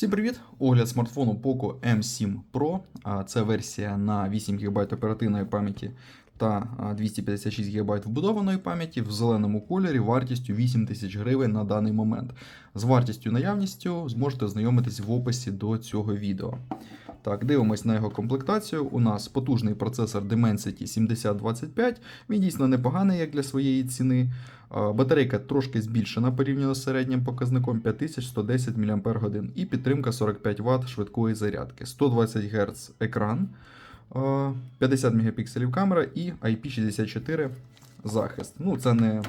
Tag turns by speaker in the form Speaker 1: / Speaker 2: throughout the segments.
Speaker 1: Всім привіт! Огляд смартфону Poco M7 Pro. Це версія на 8 ГБ оперативної пам'яті та 256 ГБ вбудованої пам'яті в зеленому кольорі вартістю 8 тисяч гривень на даний момент. З вартістю наявністю зможете ознайомитись в описі до цього відео. Так, дивимось на його комплектацію. У нас потужний процесор Dimensity 7025. Він дійсно непоганий як для своєї ціни. Батарейка трошки збільшена порівняно з середнім показником 5110 мАч і підтримка 45 Вт швидкої зарядки, 120 Гц екран, 50 Мп камера і IP64 захист. Ну, це не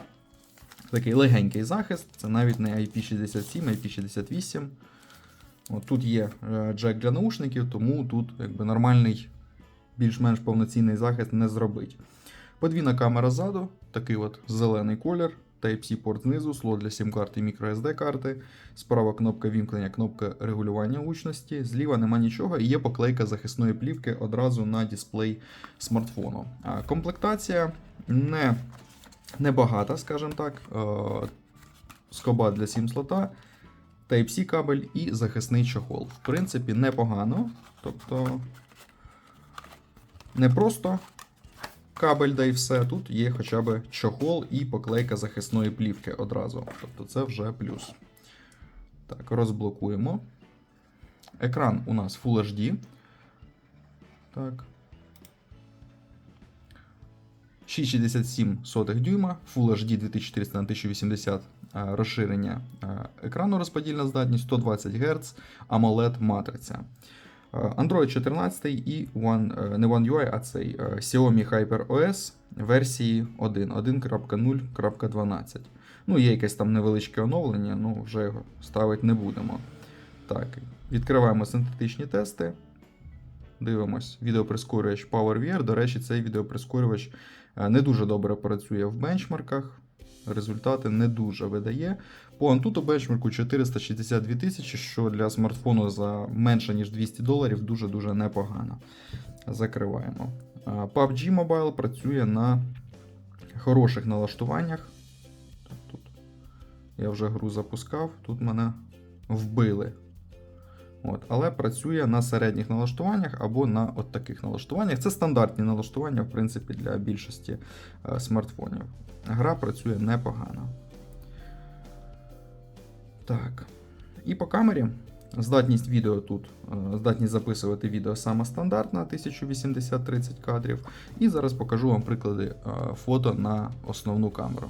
Speaker 1: такий легенький захист, це навіть не IP67, IP68. От тут є е, джек для наушників, тому тут якби нормальний, більш-менш повноцінний захист не зробить. Подвійна камера ззаду, такий от зелений колір, Type-C порт знизу, слот для SIM-карти і microSD карти. Справа кнопка вімкнення, кнопка регулювання гучності. Зліва нема нічого і є поклейка захисної плівки одразу на дисплей смартфону. А, Комплектація не, багата, скажімо так. Е, Скоба для SIM слота. Type-C кабель і захисний чохол. В принципі, непогано. Тобто, не просто кабель, да і все. Тут є хоча б чохол і поклейка захисної плівки одразу. Тобто це вже плюс. Так, розблокуємо. Екран у нас Full HD. Так. 6,67 дюйма, Full HD 2400 на 1080 е, розширення е, екрану розподільна здатність, 120 Гц, AMOLED матриця. Е, Android 14 і One, е, не One UI, а цей е, Xiaomi Hyper OS версії 1, 1.0.12. Ну, є якесь там невеличке оновлення, ну вже його ставити не будемо. Так, відкриваємо синтетичні тести. Дивимось, відеоприскорювач PowerVR. До речі, цей відеоприскорювач е, не дуже добре працює в бенчмарках. Результати не дуже видає. По Antutu бенчмарку 462 тисячі, що для смартфону за менше ніж 200 доларів дуже-дуже непогано. Закриваємо. PUBG Mobile працює на хороших налаштуваннях. Тут я вже гру запускав, тут мене вбили. От, але працює на середніх налаштуваннях або на от таких налаштуваннях. Це стандартні налаштування, в принципі, для більшості е, смартфонів. Гра працює непогано. Так. І по камері. Здатність відео тут, е, здатність записувати відео саме стандартна 1080-30 кадрів. І зараз покажу вам приклади е, фото на основну камеру.